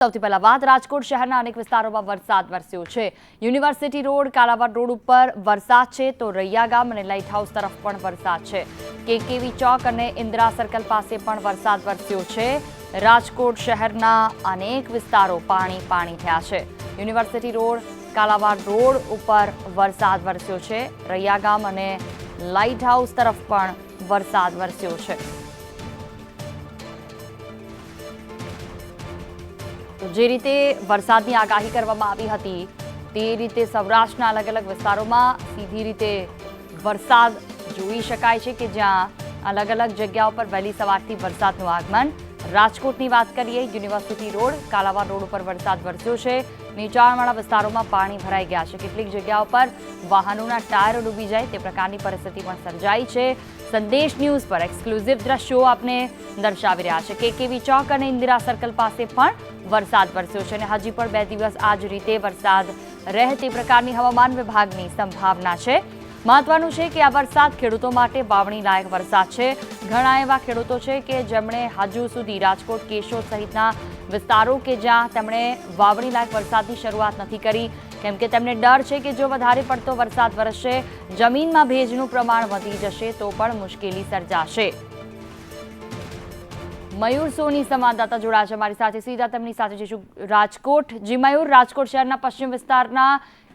સૌથી પહેલા વાત રાજકોટ શહેરના અનેક વિસ્તારોમાં વરસાદ વરસ્યો છે. યુનિવર્સિટી રોડ, કાલાવાડ રોડ ઉપર વરસાદ છે તો રૈયા ગામ અને લાઇટ હાઉસ તરફ પણ વરસાદ છે. કેકેવી ચોક અને ઇન્દિરા સર્કલ પાસે પણ વરસાદ વરસ્યો છે. રાજકોટ શહેરના અનેક વિસ્તારો પાણી પાણી થયા છે. યુનિવર્સિટી રોડ, કાલાવાડ રોડ ઉપર વરસાદ વરસ્યો છે. રૈયા ગામ અને લાઇટ હાઉસ તરફ પણ વરસાદ વરસ્યો છે. જે રીતે વરસાદની આગાહી કરવામાં આવી હતી, તે રીતે સૌરાષ્ટ્રના અલગ અલગ વિસ્તારોમાં સીધી રીતે વરસાદ જોઈ શકાય છે કે જ્યાં અલગ અલગ જગ્યાઓ પર વહેલી સવારથી વરસાદનું આગમન. રાજકોટની વાત કરીએ, યુનિવર્સિટી રોડ, કાલાવાડ રોડ ઉપર વરસાદ વરસ્યો છે. નીચાણવાળા વિસ્તારોમાં પાણી ભરાઈ ગયા છે. કેટલીક જગ્યાઓ પર વાહનોના ટાયરો ડૂબી જાય, તે પ્રકારની પરિસ્થિતિ પણ સર્જાઈ છે. સંદેશ ન્યૂઝ પર એક્સક્લુઝિવ દ્રશ્યો આપને દર્શાવી રહ્યા છે. કેકેવી ચોક અને ઇન્દિરા સર્કલ પાસે પણ વરસાદ વરસ્યો છે અને હજી પણ બે દિવસ આ જ રીતે વરસાદ રહે તે પ્રકારની હવામાન વિભાગની સંભાવના છે. મહત્વનું છે કે આ વરસાદ ખેડૂતો માટે વાવણી લાયક વરસાદ છે. ઘણા એવા ખેડૂતો છે કે જેમણે હજુ સુધી રાજકોટ કેશોદ સહિતના વિસ્તારો કે જ્યાં તેમણે વાવણી લાયક વરસાદની શરૂઆત નથી કરી. કેમ કે તેમને ડર છે કે જો વધારે પડતો વરસાદ વરસશે જમીનમાં ભેજનું પ્રમાણ વધી જશે તો પણ મુશ્કેલી સર્જાશે. મયુર સોની સંવાદદાતા જોડાશે મારી સાથે. સીધા તેમની સાથે જઈશું રાજકોટ. જી મયુર, રાજકોટ શહેરના પશ્ચિમ વિસ્તારના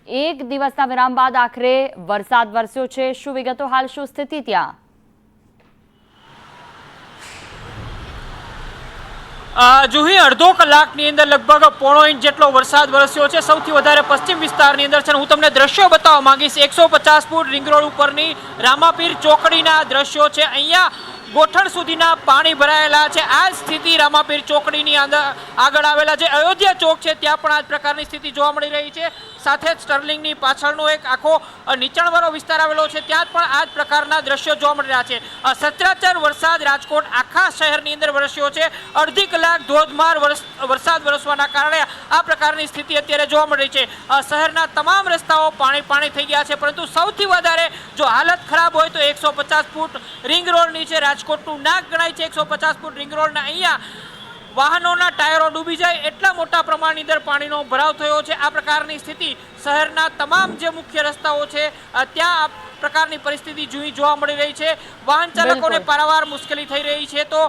એક દિવસના વિરામ બાદ આખરે વરસાદ વરસ્યો છે. શું વિગતો? હાલ શું સ્થિતિ ત્યાં? જુહી અડધો કલાકની અંદર લગભગ પોણો ઇંચ જેટલો વરસાદ વરસ્યો છે. સૌથી વધારે પશ્ચિમ વિસ્તારની અંદર છે હું તમને દ્રશ્યો બતાવવા માંગીશ. એકસો પચાસ ફૂટ રિંગ રોડ ઉપરની રામાપીર ચોકડીના દ્રશ્યો છે. અહીંયા ગોઠણ સુધીના પાણી ભરાયેલા છે. આ સ્થિતિ રામાપીર ચોકડીની અંદર આગળ આવેલા જે અયોધ્યા ચોક છે, ત્યાં પણ આ જ પ્રકારની સ્થિતિ જોવા મળી રહી છે. સાથે જ સ્ટર્લિંગની પાછળનો એક આખો નીચાણવાળો વિસ્તાર આવેલો છે. ત્યાં પણ આ જ પ્રકારના દ્રશ્યો જોવા મળી રહ્યા છે. સત્રાચાર વરસાદ રાજકોટ આખા શહેરની અંદર વરસ્યો છે. અડધી કલાક ધોધમાર વરસ- વરસાદ વરસવાના કારણે આ પ્રકારની સ્થિતિ અત્યારે જોવા મળી છે. શહેરના તમામ રસ્તાઓ પાણી પાણી થઈ ગયા છે. પરંતુ સૌથી વધારે જો હાલત ખરાબ હોય તો એકસો ફૂટ રિંગ રોડની છે રાજકોટનું નાક ગણાય છે એકસો પચાસ ફૂટ રિંગ રોડના. અહીંયા વાહનોના ટાયરો ડૂબી જાય એટલા મોટા પ્રમાણની અંદર પાણીનો ભરાવ થયો છે. આ પ્રકારની સ્થિતિ શહેરના તમામ જે મુખ્ય રસ્તાઓ છે ત્યાં પ્રકારની પરિસ્થિતિ જોઈ જોવા મળી રહી છે. વાહન ચાલકોને પારાવાર મુશ્કેલી થઈ રહી છે. તો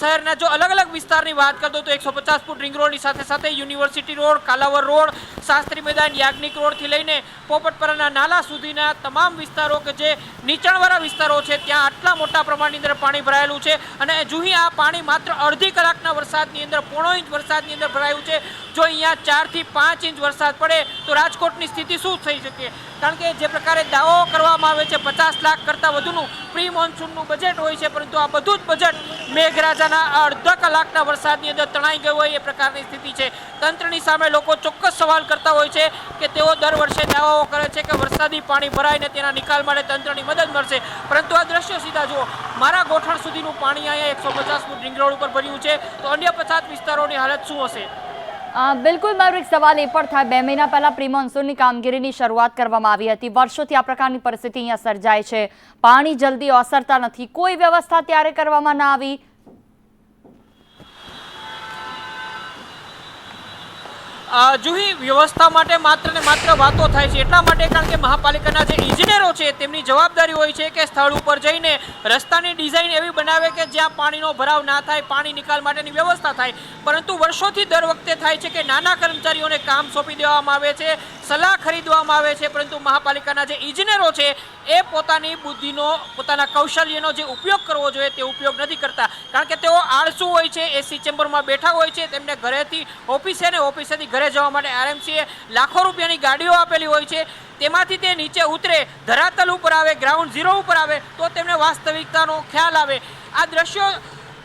શહેરના જો અલગ અલગ વિસ્તારની વાત કરતો તો એકસો પચાસ ફૂટ રિંગ રોડની સાથે સાથે university road Kalavad road Shastri Maidan Yagnik રોડથી લઈને પોપટપરાના નાલા સુધીના તમામ વિસ્તારો કે જે નીચાણવાળા વિસ્તારો છે ત્યાં આટલા મોટા પ્રમાણની અંદર પાણી ભરાયેલું છે. અને જુહી આ પાણી માત્ર અડધી કલાકના વરસાદની અંદર પોણો ઇંચ વરસાદની અંદર ભરાયું છે. જો અહીંયા ચારથી પાંચ ઇંચ વરસાદ પડે તો રાજકોટની સ્થિતિ શું થઈ શકે? કારણ કે જે પ્રકારે દાવો કરવામાં આવે છે. પચાસ લાખ કરતાં વધુનું પ્રી મોન્સૂનનું બજેટ હોય છે, પરંતુ આ બધું જ બજેટ મેઘરાજાના અડધા કલાકના વરસાદની અંદર તણાઈ ગયું હોય એ પ્રકારની સ્થિતિ છે. તંત્રની સામે લોકો ચોક્કસ સવાલ કરતા હોય છે કે તેઓ દર વર્ષે દાવાઓ કરે છે કે વરસાદી પાણી ભરાઈને તેના નિકાલ માટે તંત્રની મદદ મળશે. પરંતુ આ દ્રશ્ય સીધા જુઓ. મારા ગોઠણ સુધીનું પાણી અહીંયા એકસો પચાસ ફૂટ રિંગ રોડ ઉપર ભર્યું છે. તો અન્ય પચાસ વિસ્તારોની હાલત શું હશે? બિલકુલ, મારો એક સવાલ એ પણ થાય. બે મહિના પહેલાં પ્રી મોન્સૂનની કામગીરીની શરૂઆત કરવામાં આવી હતી. વર્ષોથી આ પ્રકારની પરિસ્થિતિ અહીંયા સર્જાય છે. પાણી જલ્દી ઓસરતા નથી. કોઈ વ્યવસ્થા ત્યારે કરવામાં ના આવી? જુહી વ્યવસ્થા માટે માત્ર ને માત્ર વાતો થાય છે. એટલા માટે કારણ કે મહાપાલિકાના જે ઇજનેરો છે, તેમની જવાબદારી હોય છે કે સ્થળ ઉપર જઈને રસ્તાની ડિઝાઇન એવી બનાવે કે જ્યાં પાણીનો ભરાવ ના થાય, પાણી નિકાલ માટેની વ્યવસ્થા થાય. પરંતુ વર્ષોથી દર વખતે થાય છે કે નાના કર્મચારીઓને કામ સોંપી દેવામાં આવે છે. સલાહ ખરીદવામાં આવે છે, પરંતુ મહાપાલિકાના જે ઇજનેરો છે, એ પોતાની બુદ્ધિનો, પોતાના કૌશલ્યનો જે ઉપયોગ કરવો જોઈએ તે ઉપયોગ નથી કરતા. કારણ કે તેઓ આળસુ હોય છે એસી ચેમ્બરમાં બેઠા હોય છે, તેમને ઘરેથી ઓફિસે ને ઓફિસેથી ઘરે જવા માટે આરએમસીએ લાખો રૂપિયાની ગાડીઓ આપેલી હોય છે, તેમાંથી તે નીચે ઉતરે, ધરાતલ ઉપર આવે, ગ્રાઉન્ડ ઝીરો ઉપર આવે, તો તેમને વાસ્તવિકતાનો ખ્યાલ આવે. આ દ્રશ્યો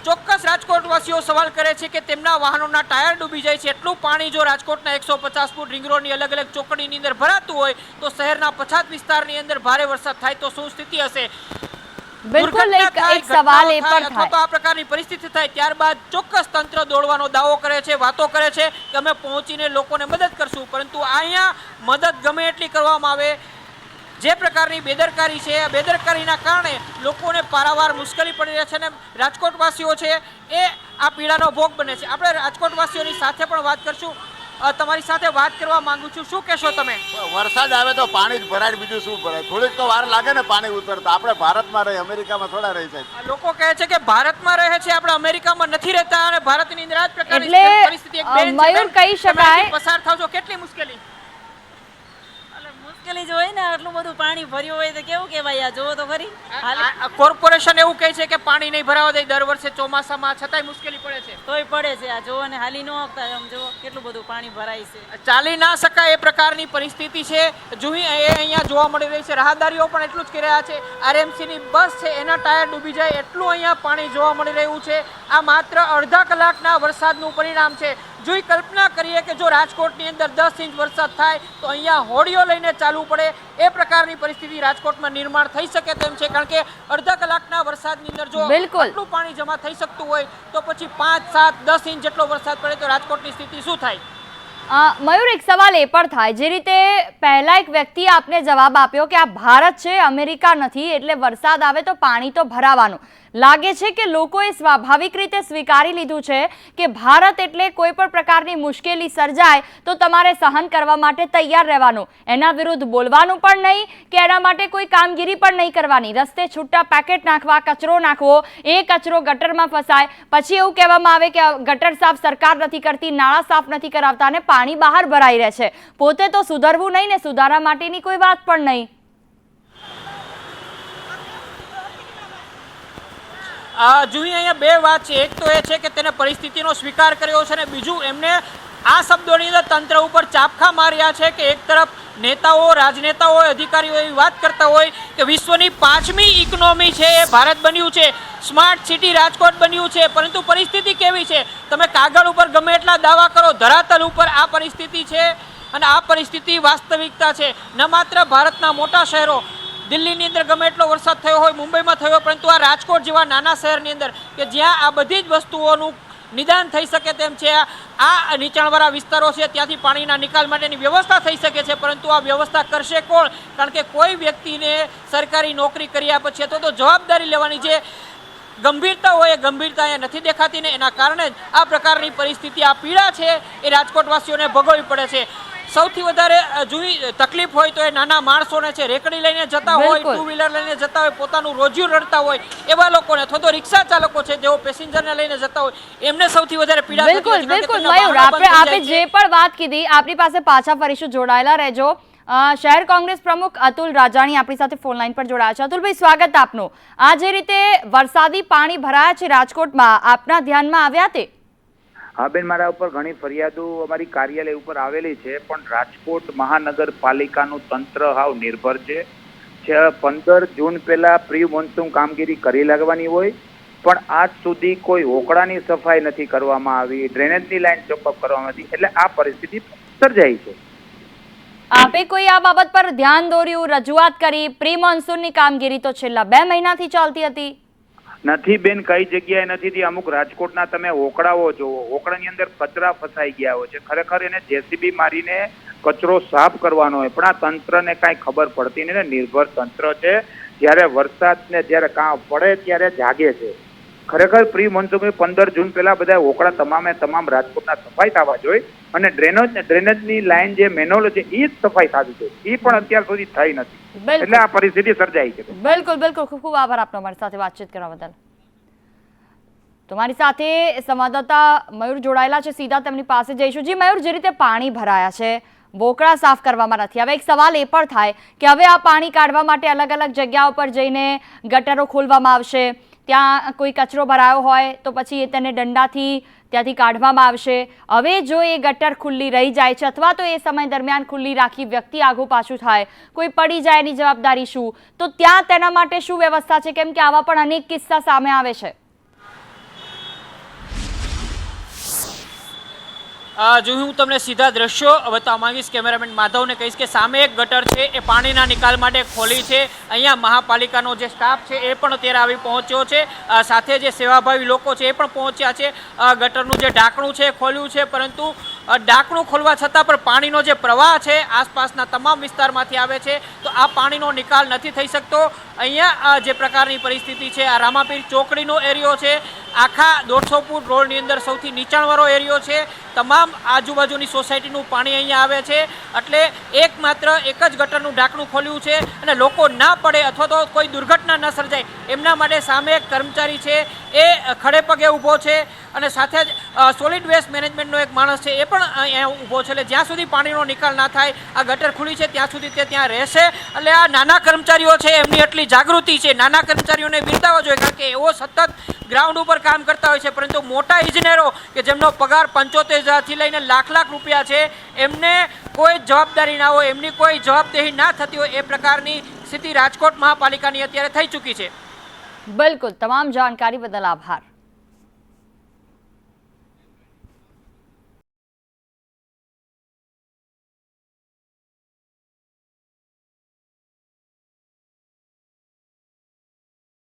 ચોક્કસ રાજકોટવાસીઓ સવાલ કરે છે કે તેમના વાહનોના ટાયર ડૂબી જાય છે. એટલું પાણી જો રાજકોટના એકસો પચાસ ફૂટ રિંગ રોડની અલગ અલગ ચોકડીની અંદર ભરાતું હોય તો શહેરના પછાત વિસ્તારની અંદર ભારે વરસાદ થાય તો શું સ્થિતિ હશે? બિલકુલ એક એક સવાલ એ પણ થાય. આ પ્રકારની પરિસ્થિતિ થાય ત્યારબાદ ચોક્કસ તંત્ર દોડવાનો દાવો કરે છે વાતો કરે છે કે અમે પહોંચીને લોકોને મદદ કરશું પરંતુ અહીંયા મદદ ગમે એટલી કરવામાં આવે જે પ્રકારની બેદરકારી છે આ બેદરકારીના કારણે લોકોને પારાવાર મુશ્કેલી પડી રહી છે અને રાજકોટવાસીઓ છે એ આ પીડાનો ભોગ બને છે. આપણે રાજકોટવાસીઓની સાથે પણ વાત કરશું. તમારી સાથે વાત કરવા માંગુ છું. શું કહેશો તમે? વરસાદ આવે તો પાણી જ ભરાય બીજું શું ભરાય? થોડીક તો વાર લાગે ને પાણી ઉતરતા. આપણે ભારતમાં રહી અમેરિકામાં થોડા રહી જાય. લોકો કહે છે કે ભારતમાં રહે છે આપણે અમેરિકામાં નથી રહેતા અને ભારતની અંદર આ પ્રકારની પરિસ્થિતિ એક બેન મયુર કહી શકાય- પસાર થાવ છો. કેટલી મુશ્કેલી? મુશ્કેલી જ હોય ને આટલું બધું પાણી ભર્યું હોય તો કેવું કહેવાય? આ જોવો તો ખરી. કોર્પોરેશન એવું કહે છે કે પાણી નહીં ભરાવા દે દર વર્ષે ચોમાસામાં છતાંય મુશ્કેલી પડે છે. તોય પડે છે. આ જોવો ને હાલી ન હકતા આમ જોવો. કેટલું બધું પાણી ભરાય છે. ચાલી ના શકાય એ પ્રકારની પરિસ્થિતિ છે. જુહી એ અહીંયા જોવા મળી રહી છે. રાહદારીઓ પણ એટલું જ કરી રહ્યા છે. આરએમસી ની બસ છે એના ટાયર ડૂબી જાય એટલું અહીંયા પાણી જોવા મળી રહ્યું છે. આ માત્ર અડધા કલાકના વરસાદનું પરિણામ છે. જોઈ કલ્પના કરીએ કે જો રાજકોટની અંદર દસ ઇંચ વરસાદ થાય તો અહીંયા હોડીઓ લઈને ચાલવું પડે. એ પ્રકારની પરિસ્થિતિ રાજકોટમાં નિર્માણ થઈ શકે તેમ છે. કારણ કે અડધા કલાકના વરસાદની અંદર જો. આટલું પાણી જમા થઈ શકતું હોય તો પછી પાંચ સાત દસ ઇંચ જેટલો વરસાદ પડે તો રાજકોટની સ્થિતિ શું થાય? મયુર, એક સવાલ એ પણ થાય. જે રીતે પહેલા એક વ્યક્તિએ આપને જવાબ આપ્યો કે આ ભારત છે, અમેરિકા નથી, એટલે વરસાદ આવે તો પાણી તો ભરાવાનું. લાગે છે કે લોકોએ સ્વાભાવિક રીતે સ્વીકારી લીધું છે કે ભારત એટલે કોઈ પણ પ્રકારની મુશ્કેલી સર્જાય તો તમારે સહન કરવા માટે તૈયાર રહેવાનું. એના વિરુદ્ધ બોલવાનું પણ નહીં કે એના માટે કોઈ કામગીરી પણ નહીં કરવાની. રસ્તે છૂટા પેકેટ નાખવા, કચરો નાખવો, એ કચરો ગટરમાં ફસાય. પછી એવું કહેવામાં આવે કે ગટર સાફ સરકાર નથી કરતી, નાળા સાફ નથી કરાવતા અને પાણી બહાર ભરાઈ રહે છે. પોતે તો સુધરવું નહીં ને સુધારા માટેની કોઈ વાત પણ નહીં. જોઈએ અહીંયા બે વાત છે. એક તો એ છે કે તેને પરિસ્થિતિનો સ્વીકાર કર્યો છે અને બીજું એમને આ શબ્દોની અંદર તંત્ર ઉપર ચાપખા માર્યા છે કે એક તરફ નેતાઓ, રાજનેતાઓ, અધિકારીઓ એવી વાત કરતા હોય કે વિશ્વની પાંચમી ઇકોનોમી છે એ ભારત બન્યું છે સ્માર્ટ સિટી રાજકોટ બન્યું છે, પરંતુ પરિસ્થિતિ કેવી છે? તમે કાગળ ઉપર ગમે એટલા દાવા કરો, ધરાતલ ઉપર આ પરિસ્થિતિ છે અને આ પરિસ્થિતિ વાસ્તવિકતા છે. ન માત્ર ભારતના મોટા શહેરો, દિલ્હીની અંદર ગમે એટલો વરસાદ થયો હોય, મુંબઈમાં થયો પરંતુ આ રાજકોટ જેવા નાના શહેરની અંદર કે જ્યાં આ બધી જ વસ્તુઓનું નિદાન થઈ શકે તેમ છે. આ નીચાણવાળા વિસ્તારો છે, ત્યાંથી પાણીના નિકાલ માટેની વ્યવસ્થા થઈ શકે છે, પરંતુ આ વ્યવસ્થા કરશે કોણ? કારણ કે કોઈ વ્યક્તિને સરકારી નોકરી કર્યા પછી અથવા તો જવાબદારી લેવાની જે ગંભીરતા હોય એ ગંભીરતા એ નથી દેખાતી ને એના કારણે જ આ પ્રકારની પરિસ્થિતિ આ પીડા છે એ રાજકોટવાસીઓને ભોગવવી પડે છે. સૌથી વધારે જોઈ તકલીફ હોય તો એ નાના માણસોને છે રેકડી લઈને જતા હોય ટુ વ્હીલર લઈને જતા હોય પોતાનું રોજિયું રડતા હોય એવા લોકોને અથવા તો રિક્ષા ચાલકો છે જેઓ પેસેન્જરને લઈને જતા હોય એમને સૌથી વધારે પીડા બિલકુલ બિલકુલ. મયુર આપણે આપણે જે પણ વાત કીધી આપણી પાસે પાછા ફરીશું જોડાયેલા રહેજો. શહેર કોંગ્રેસ પ્રમુખ અતુલ રાજાણી આપણી સાથે ફોન લાઈન પર જોડાયા છે. અતુલભાઈ સ્વાગત આપનું. આ જે રીતે વરસાદી પાણી ભરાયા છે રાજકોટમાં આપના ધ્યાનમાં આવ્યા તે? હા બેન, મારા ઉપર ઘણી ફરિયાદો અમારી કાર્યાલય ઉપર આવેલી છે, પણ રાજકોટ મહાનગરપાલિકાનું તંત્ર હાવ નિર્ભર છે. છે, પંદર જૂન પહેલા પ્રી મોન્સૂન કામગીરી કરી લાગવાની હોય, પણ આજ સુધી કોઈ હોકળાની સફાઈ નથી કરવામાં આવી, ડ્રેનેજની લાઈન ચોકઅપ કરવામાં આવી, એટલે આ પરિસ્થિતિ સર્જાઈ છે. આપે કોઈ આ બાબત પર ધ્યાન દોર્યું, રજૂઆત કરી, પ્રી મોન્સૂનની કામગીરી તો છેલ્લા બે મહિનાથી ચાલતી હતી. નથી બેન, કઈ જગ્યાએ નથી થી અમુક રાજકોટના તમે ઓકળાઓ જોવો. ઓકળાની અંદર કચરા ફસાઈ ગયા હોય છે. ખરેખર એને જેસીબી મારીને કચરો સાફ કરવાનો હોય. પણ આ તંત્રને કાંઈ ખબર પડતી નહીં ને. નિર્ભર તંત્ર છે. જ્યારે વરસાદને જ્યારે કાં પડે ત્યારે જાગે છે. ખરેખર પ્રી મોન્સૂન પંદર જૂન પહેલા બધા ઓકળા તમામે તમામ રાજકોટના સફાઈ થવા જોઈએ અને ડ્રેનેજ ડ્રેનેજની લાઈન જે મેનોલ છે એ જ સફાઈ થવી જોઈએ. એ પણ અત્યાર સુધી થઈ નથી. એટલે આ પરિસ્થિતિ સર્જાઈ છે. બિલકુલ બિલકુલ. ખૂબ ખૂબ આભાર આપનો અમારી સાથે વાતચીત કરવા બદલ. તમારી સાથે સંવાદદાતા મયુર જોડાયેલા છે. સીધા તેમની પાસે જઈશું. જી મયુર જે રીતે પાણી ભરાયા છે બોકડા સાફ કરવામાં નથી હવે એક સવાલ એ પણ થાય કે હવે આ પાણી કાઢવા માટે અલગ અલગ જગ્યાઓ પર જઈને ગટરો ખોલવામાં આવશે. ત્યાં કોઈ કચરો ભરાયો હોય તો પછી એ તેને દંડાથી ત્યાંથી કાઢવામાં આવશે. હવે જો એ ગટર ખુલ્લી રહી જાય છે અથવા તો એ સમય દરમિયાન ખુલ્લી રાખી વ્યક્તિ આગું પાછું થાય, કોઈ પડી જાય એની જવાબદારી શું? તો ત્યાં તેના માટે શું વ્યવસ્થા છે? કેમ કે આવા પણ અનેક કિસ્સા સામે આવે છે. જો હું તમને સીધા દ્રશ્યો બતાવવા માંગીશ, કેમેરામેન માધવને કહીશ કે સામે એક ગટર છે, એ પાણીના નિકાલ માટે ખોલી છે. અહીંયા મહાપાલિકાનો જે સ્ટાફ છે, એ પણ અત્યારે આવી પહોંચ્યો છે. સાથે જે સેવાભાવી લોકો છે, એ પણ પહોંચ્યા છે. ગટરનું જે ઢાંકણું છે ખોલ્યું છે, પરંતુ ઢાંકણું ખોલવા છતાં પણ પાણીનો જે પ્રવાહ છે આસપાસના તમામ વિસ્તારમાંથી આવે છે, તો આ પાણીનો નિકાલ નથી થઈ શકતો. અહીંયા જે પ્રકારની પરિસ્થિતિ છે, આ રામાપીર ચોકડીનો એરિયો છે, આખા દોઢસો ફૂટ રોડની અંદર સૌથી નીચાણવાળો એરિયો છે, તમામ આજુબાજુની સોસાયટીનું પાણી અહીંયા આવે છે, એટલે એકમાત્ર એક જ ગટરનું ઢાંકણું ખોલ્યું છે, અને લોકો ના પડે અથવા તો કોઈ દુર્ઘટના ન સર્જાય, એમના માટે સામે એક કર્મચારી છે, એ ખડે પગે ઊભો છે, અને સાથે જ સોલિડ વેસ્ટ મેનેજમેન્ટનો એક માણસ છે, એ પણ અહીંયા ઊભો છે. એટલે જ્યાં સુધી પાણીનો નિકાલ ના થાય, આ ગટર ખુલી છે, ત્યાં સુધી તે ત્યાં રહેશે. એટલે આ નાના કર્મચારીઓ છે, એમની એટલી જાગૃતિ છે. નાના કર્મચારીઓને બિરદાવવા જોઈએ, કારણ કે એવો સતત ગ્રાઉન્ડ ઉપર કામ કરતા હોય છે. પરંતુ મોટા ઇજનેરો કે જેમનો પગાર પંચોતેર હજારથી લઈને લાખ લાખ રૂપિયા છે, એમને કોઈ જવાબદારી ના હોય, એમની કોઈ જવાબદેહી ના થતી હોય, એ પ્રકારની સ્થિતિ રાજકોટ મહાપાલિકાની અત્યારે થઈ ચૂકી છે. બિલકુલ. તમામ જાણકારી બદલ આભાર.